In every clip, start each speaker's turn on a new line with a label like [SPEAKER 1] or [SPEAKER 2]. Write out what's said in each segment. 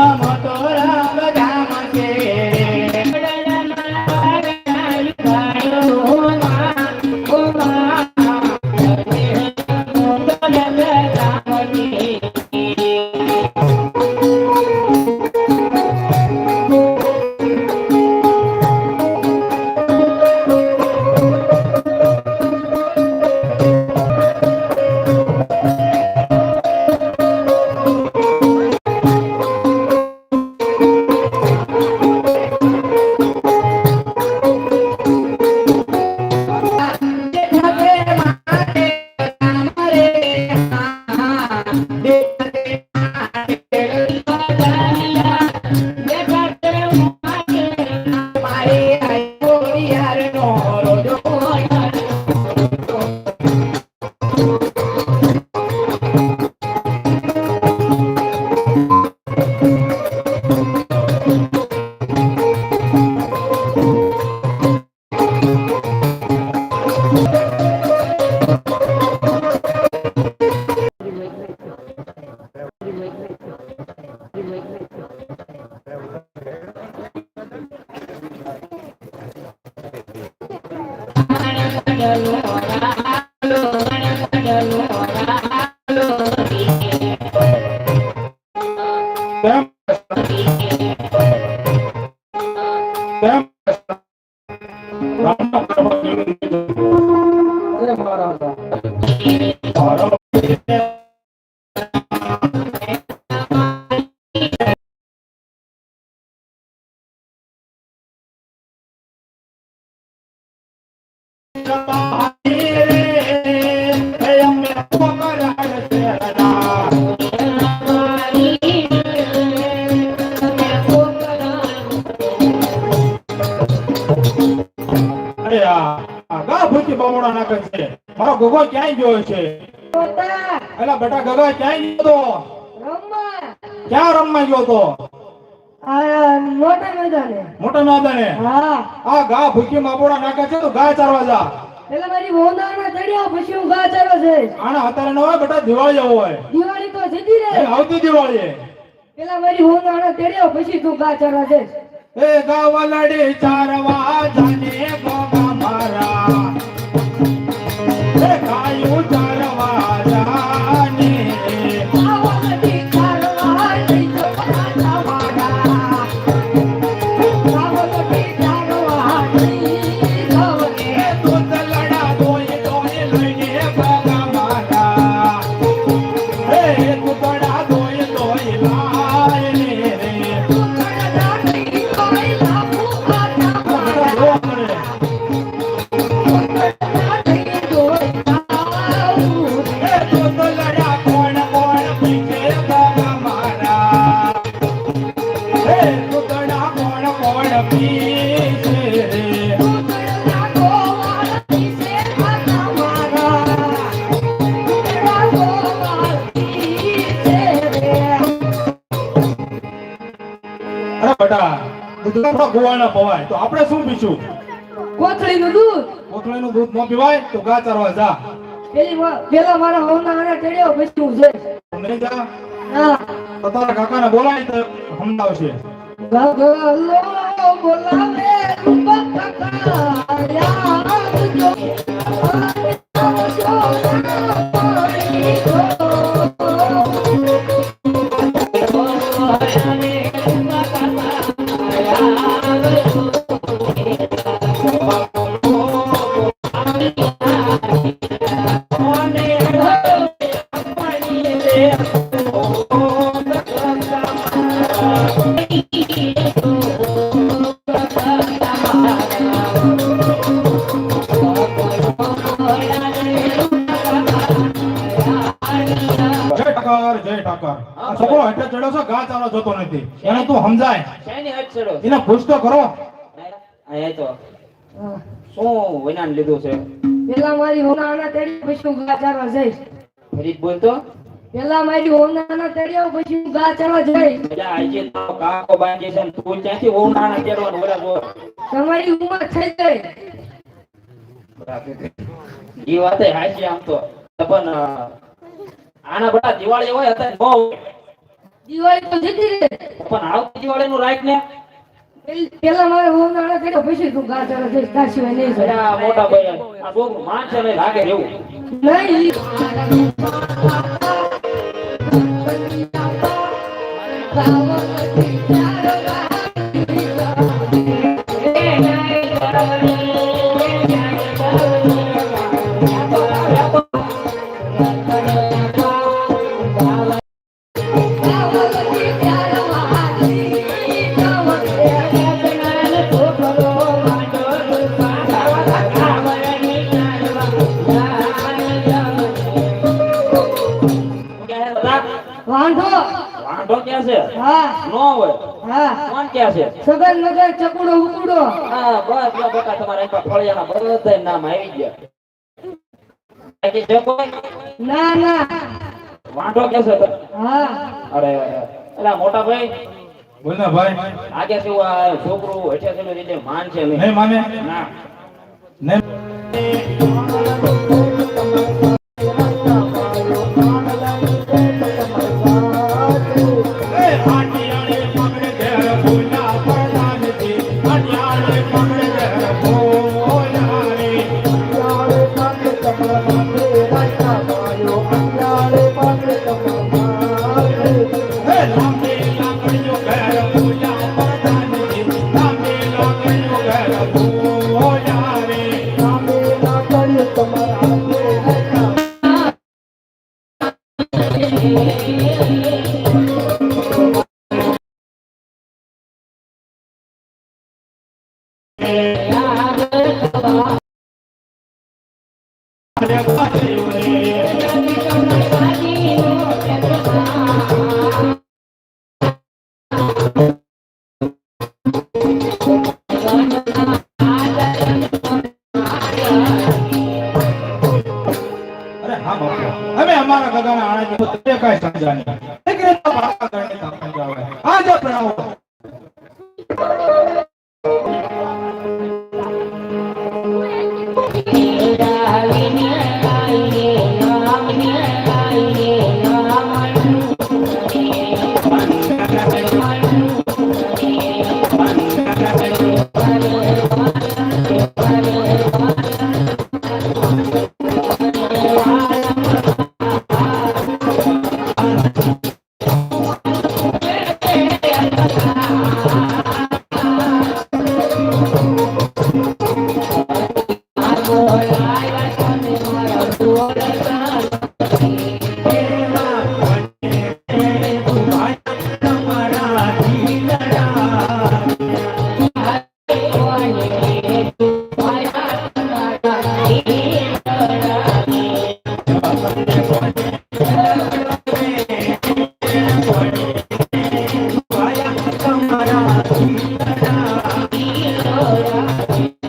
[SPEAKER 1] mata મારો
[SPEAKER 2] ગગો ક્યાંય ગયો છે. એલા બેટા ગગા ક્યાંય ગયો તો? ક્યાં રમવા ગયો તો?
[SPEAKER 1] મોટા મેદાને.
[SPEAKER 2] મોટા
[SPEAKER 1] હા.
[SPEAKER 2] આ ગા ભૂખી માપોડા નાખે છે તો ગાય ચારવા જા.
[SPEAKER 1] એટલે મારી વોંદાના ચડ્યા પછી હું ગા ચારવા છે.
[SPEAKER 2] આના અત્યારે ન હોય બેટા દિવાળી આવો હોય.
[SPEAKER 1] દિવાળી તો જતી
[SPEAKER 2] એ
[SPEAKER 1] રે
[SPEAKER 2] આવતી દિવાળી
[SPEAKER 1] પેલા મારી વોંદાના ચડ્યા પછી તું ગા ચારવા છે
[SPEAKER 2] એ ગાવલડી ચારવા જાને ગોગા મારા. એ ગાયું દૂધ પવાય તો આપણે શું પીશું
[SPEAKER 1] કોથળીનું દૂધ
[SPEAKER 2] કોથળીનું દૂધ ન પીવાય તો ગા ચરવા જા
[SPEAKER 1] પેલી પેલા મારા હોના આને ચડ્યો પછી હું જઈશ.
[SPEAKER 2] નહીં જા
[SPEAKER 1] હા.
[SPEAKER 2] તો તારા કાકાને બોલાય તો સમજાવશે
[SPEAKER 1] ગગલો બોલાવે કાકા યાદ જો.
[SPEAKER 2] જય એને ખુશ તો કરો.
[SPEAKER 3] આયા તો. શું વિનાન લીધું છે?
[SPEAKER 1] પેલા મારી હોના આને ચડ્યો પછી હું ગા ચારવા જઈશ.
[SPEAKER 3] ફરીદ બોલતો
[SPEAKER 1] પેલા મારી હોના આને પછી હું ગા ચારવા જઈશ.
[SPEAKER 3] આજે તો કાકો બાંધી છે તું ક્યાંથી બહુ નાના કેળવાનું બોલા
[SPEAKER 1] તમારી ઉંમર થઈ ગઈ.
[SPEAKER 3] એ વાત હાચી આમ તો. પણ આના બધા દિવાળી હોય હતા બહુ
[SPEAKER 4] દિવાળી તો જતી રહે
[SPEAKER 3] પણ આવતી દિવાળીનું રાખ ને?
[SPEAKER 4] પેલ- મારે વહુ નાણા કર્યો પછી તું ગા ચાલે જઈશ તાર સિવાય નહીં જાય
[SPEAKER 3] આ મોટા ભાઈ આ છોકરું માનશે નહીં લાગે એવું.
[SPEAKER 4] નહીં
[SPEAKER 3] શું નો હોય.
[SPEAKER 4] હા.
[SPEAKER 3] કોણ કે છે?
[SPEAKER 4] સગન મગન ચકુડો ઉકુડો
[SPEAKER 3] હા બસ જો બેટા તમારા એક ફળિયાના બધા નામ આવી ગયા. કે જો કોઈ
[SPEAKER 4] ના ના.
[SPEAKER 3] વાંઢો કે છે
[SPEAKER 4] હા.
[SPEAKER 3] અરે અલા મોટા ભાઈ.
[SPEAKER 1] બોલના ભાઈ.
[SPEAKER 3] આગે શું આ છોકરું હેઠે થયેલું એટલે માન છે નહીં
[SPEAKER 1] નહીં માને.
[SPEAKER 3] ના.
[SPEAKER 1] નહીં. Thank you.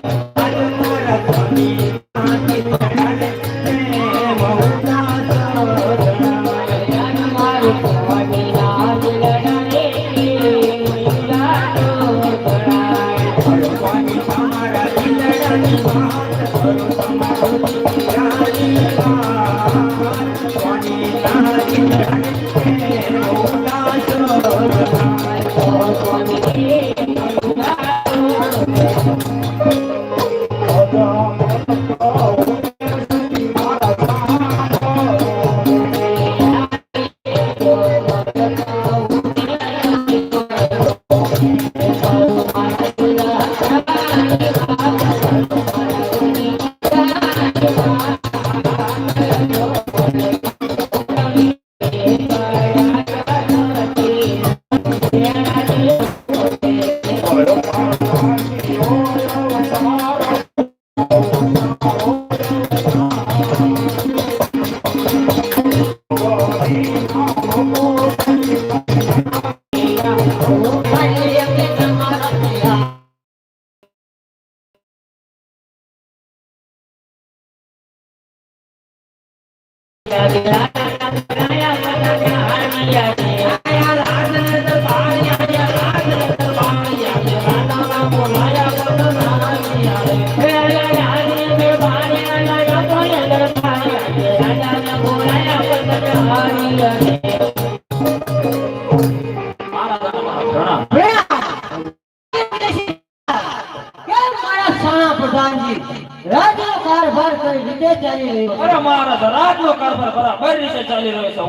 [SPEAKER 1] રીતે ચાલી રહ્યો છે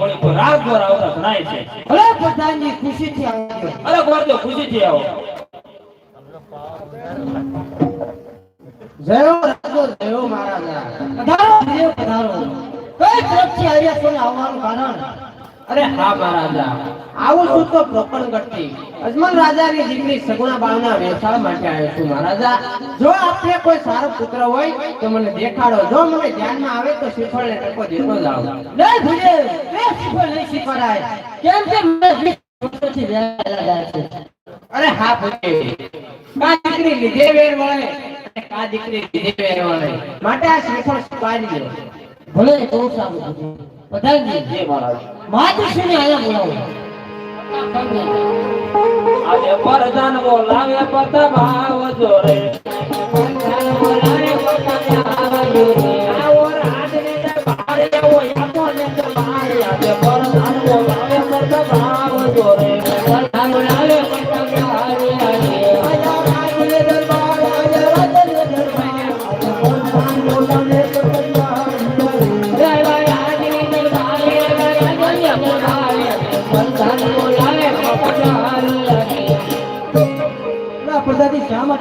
[SPEAKER 1] આવતા જણાય
[SPEAKER 4] પ્રધાનજી ખુશીથી
[SPEAKER 1] અરે આવો.
[SPEAKER 4] જયો રાજો જયો મહારાજા. પધારો પધારો. કઈ તરફથી આવ્યા છો આવવાનું કારણ?
[SPEAKER 5] અરે હા મહારાજા આવું છું તો પ્રોપર પ્રપણગઢથી અજમલ રાજાની દીકરી સગુણા બાળના વ્યવસાય માટે આવ્યો છું મહારાજા. જો આપને કોઈ સારો પુત્ર હોય તો મને દેખાડો. જો મને ધ્યાનમાં આવે તો શ્રીફળને ટકો દેતો જાઓ
[SPEAKER 4] લે ભૂલે એ શીખો નહીં શીખવાડાય. કેમ કે વીસ વર્ષોથી વહેલા જાય છે.
[SPEAKER 5] અરે હા પૂછે કા દીકરી લીધે વેર વળે. કા દીકરી લીધે વેર વળે. માટે આ શ્રીફળ સ્વીકારી લો
[SPEAKER 4] ભલે બહુ સારું પ્રધાનજી
[SPEAKER 1] જય મહારાજ.
[SPEAKER 4] માતૃશ્રીને આયા બોલાવો.
[SPEAKER 1] આજે પરધાન બોલાવે પત ભાવ જોરે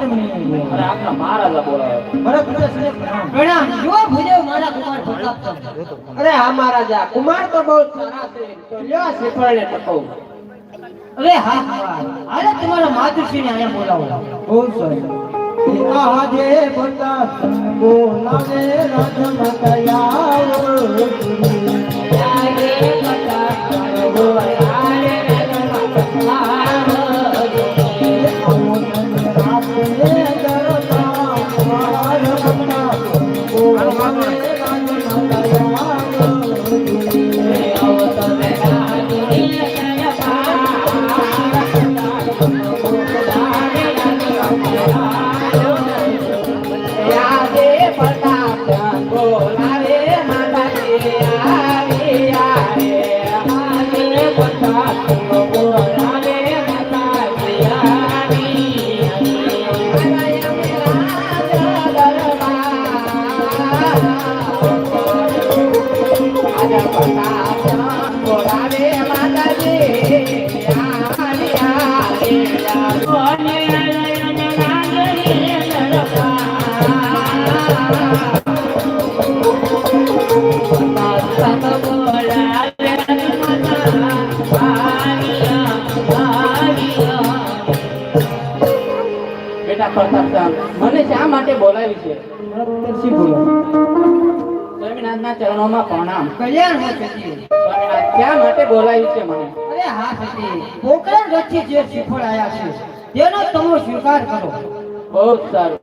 [SPEAKER 1] બોલાવો? અરે મહારાજા બોલાવે
[SPEAKER 4] પ્રણામ. જો મારા કુમાર.
[SPEAKER 5] અરે હા મહારાજા કુમાર તો બહુ સારા છે લ્યો આ ટકો
[SPEAKER 4] અરે હા કુમાર તમારા માતૃશ્રીને અહીંયા બોલાવો બહુ સરસ આજે પ્રતાપ બોલાવે
[SPEAKER 1] બેટા પ્રતાપચંદ મને શા માટે બોલાવી છે? સ્વામિનાથના ચરણોમાં પ્રણામ.
[SPEAKER 4] કલ્યાણ
[SPEAKER 1] સ્વામિનાથ શા માટે બોલાવી છે મને?
[SPEAKER 4] અરે હા સતી પોકરણ વચ્ચે જે શ્રીફળ આવ્યા છે તેનો તમે સ્વીકાર કરો.
[SPEAKER 1] બહુ સારું.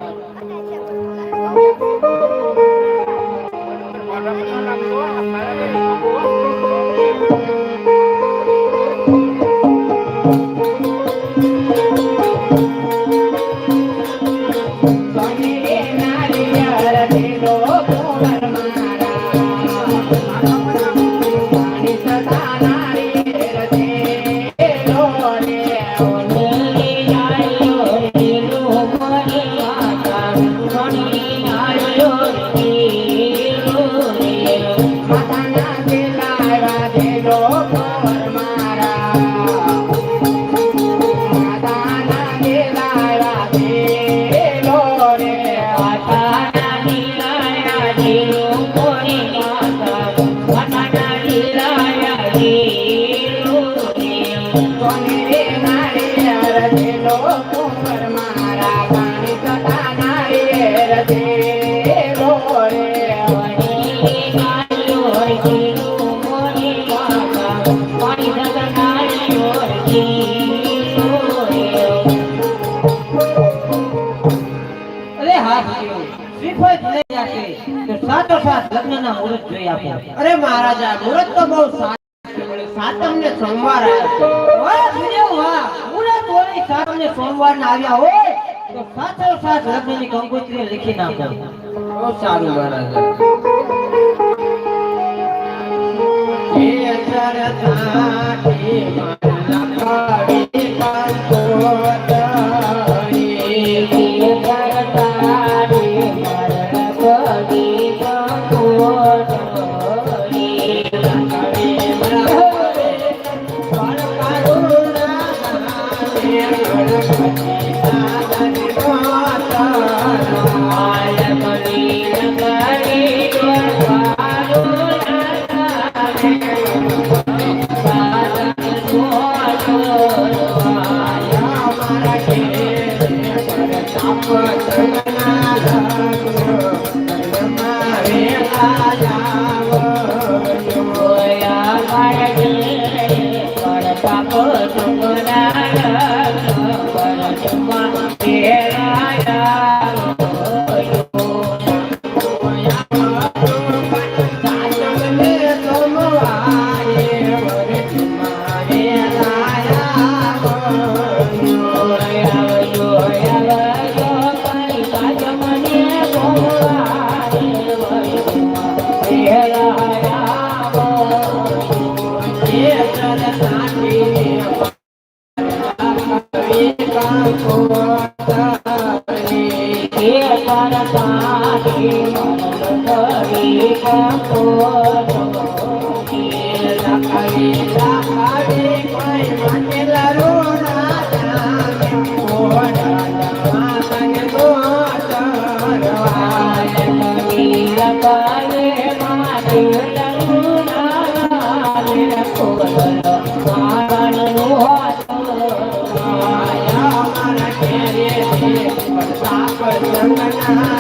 [SPEAKER 4] કંકોત્રી લખી નાખો.
[SPEAKER 5] બહુ સારું મહારાજા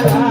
[SPEAKER 5] જો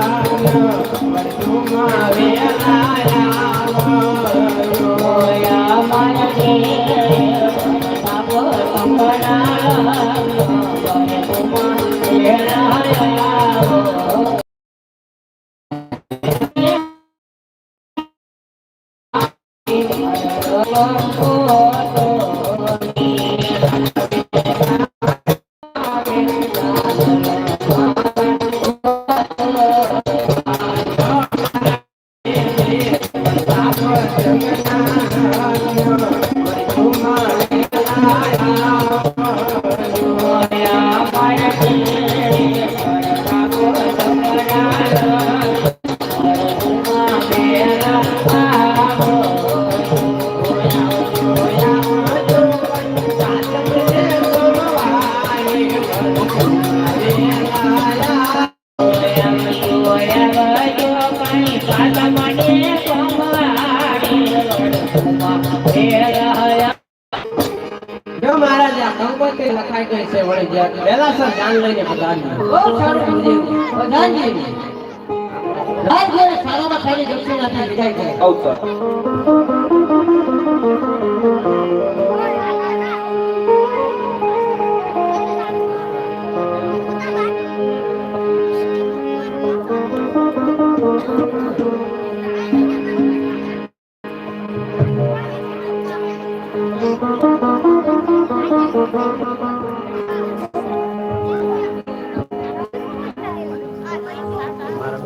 [SPEAKER 1] પ્રધાનજી રાજગોરે સારામાં સારી દક્ષિણાથી વિદાય કરે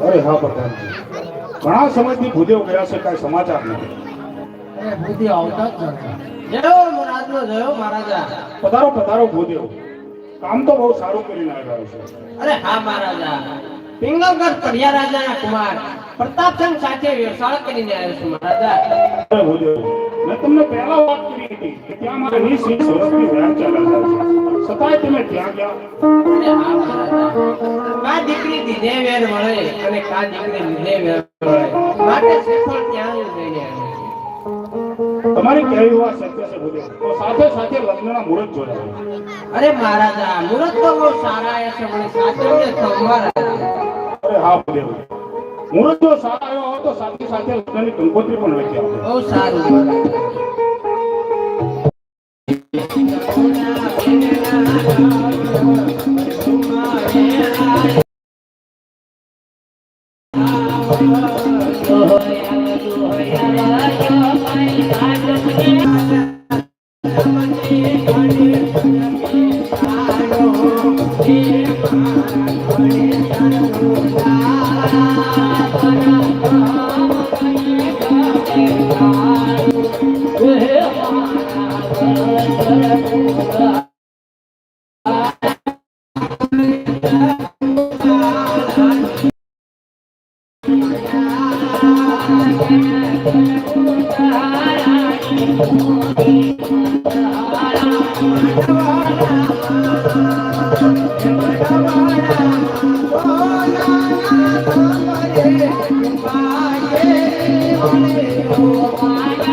[SPEAKER 6] અરે હા પ્રધાનજી. ઘણા સમયથી ભૂદેવ ગયા છે કાંઈ સમાચાર નથી.
[SPEAKER 1] એ આવતા જ નથી
[SPEAKER 5] જયો મુરાદનો જયો મહારાજા.
[SPEAKER 6] પધારો પધારો ભૂદેવ. કામ તો બહુ સારું કરીને આવ્યા છે.
[SPEAKER 5] અરે હા મહારાજા. પિંગલગઢ કડિયા રાજાના કુમાર. પ્રતાપચંદ સાથે વ્યવસાળ કરીને આવ્યો છું મહારાજા.
[SPEAKER 6] અરે ભૂદેવ મેં તમને પહેલા વાત કરી હતી કે ત્યાં મારે વીસ વીસ વ્યાજ ચાલે છે. છતાંય તમે ત્યાં ગયા
[SPEAKER 5] અરે મહારાજા કા દીકરી દીધે વેર મળે અને કા દીકરી લીધે વેર મળે માટે શ્રીફળ ત્યાં જ લઈને આવ્યો
[SPEAKER 6] તમારી કહેવી વાત સત્ય છે બોલ્યો તો સાથે સાથે લગ્નના મુહૂર્ત જોડે.
[SPEAKER 5] અરે મહારાજા મુરત તો બહુ સારા આવ્યા છે મને સાચવજે તો મહારાજા
[SPEAKER 6] અરે હા બોલ્યો મુહૂર્ત જો સારા આવ્યો તો સાથે સાથે લગ્નની કંકોત્રી પણ લખી આપો.
[SPEAKER 5] બહુ સારું મહારાજા
[SPEAKER 1] એ Bye.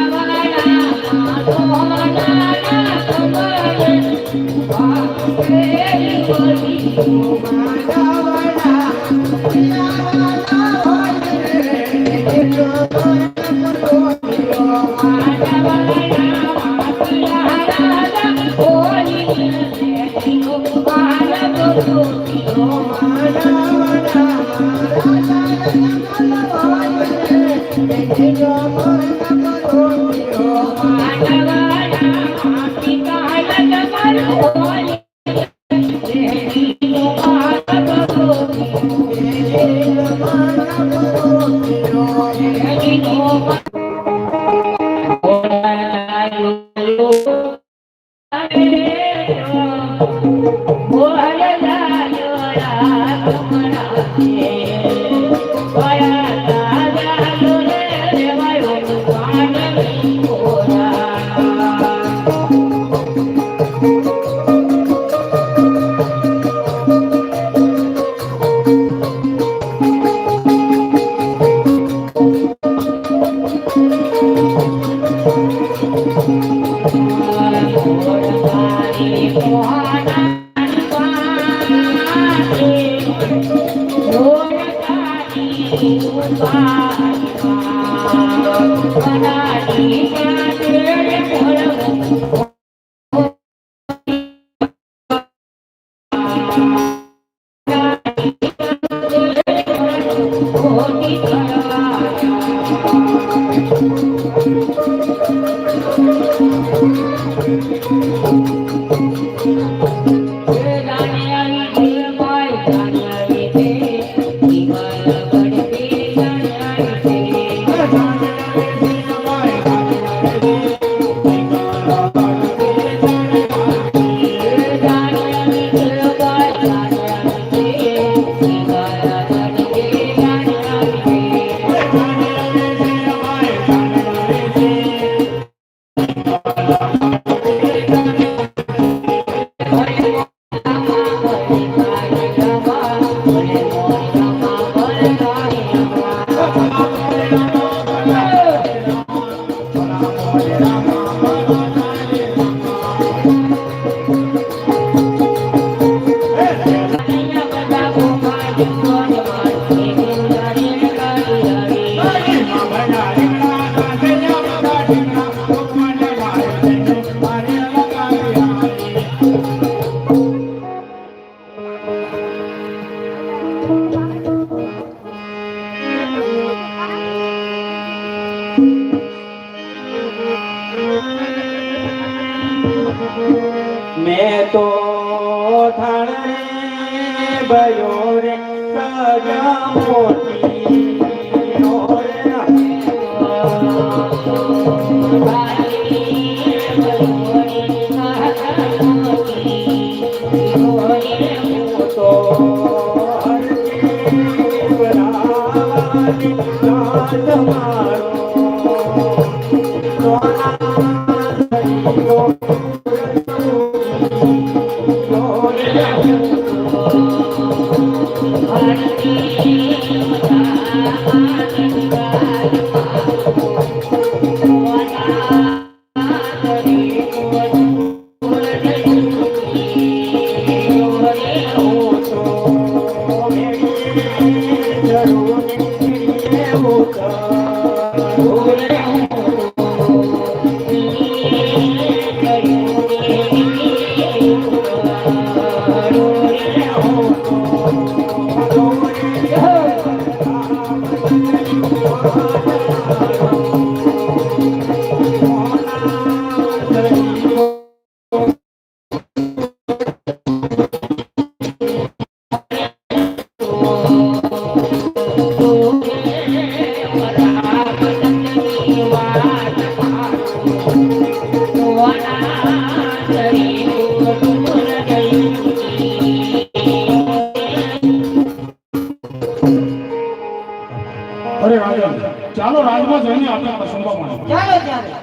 [SPEAKER 1] અરે રાજન ચાલો રાજમાં જઈને આપણે પ્રસંગો મળે
[SPEAKER 5] ચાલો ચાલો.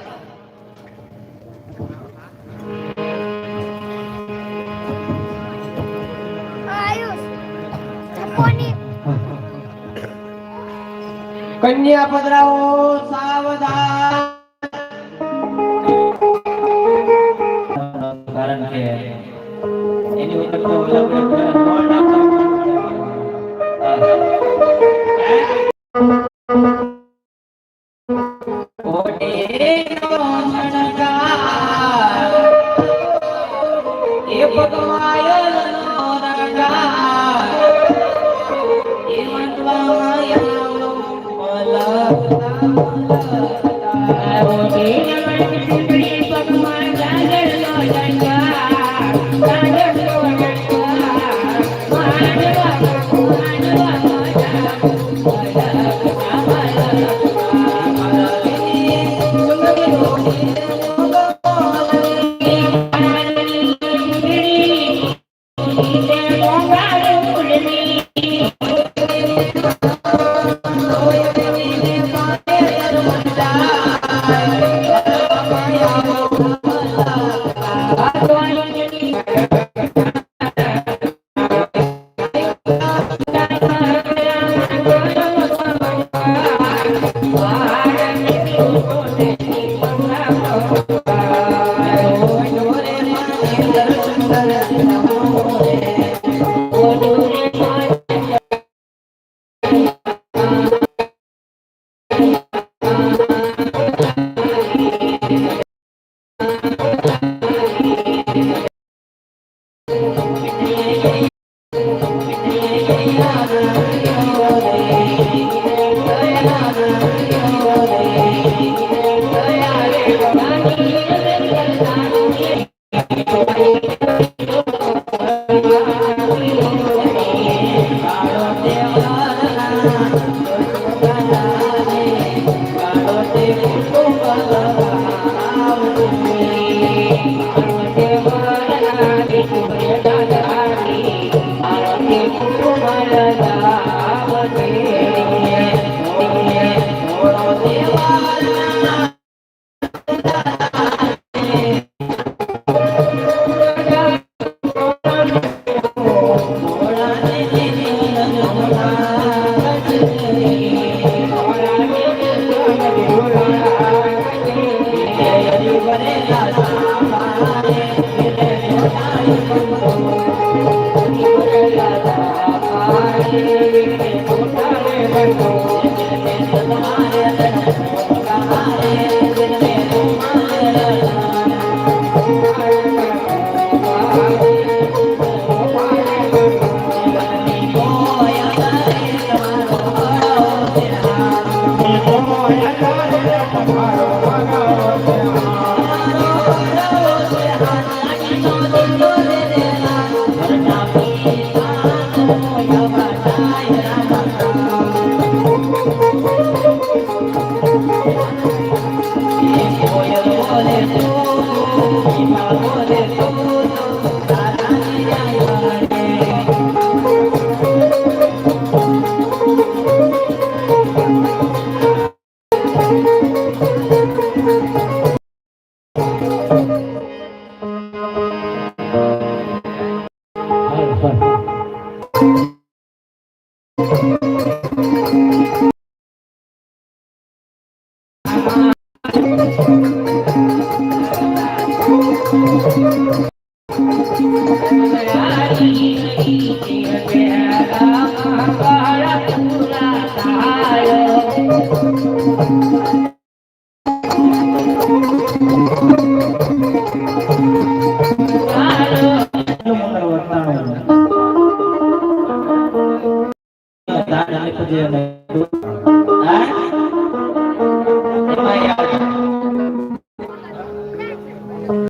[SPEAKER 5] કન્યા પધરાવો સાવધાન.
[SPEAKER 1] કે એની ઉપર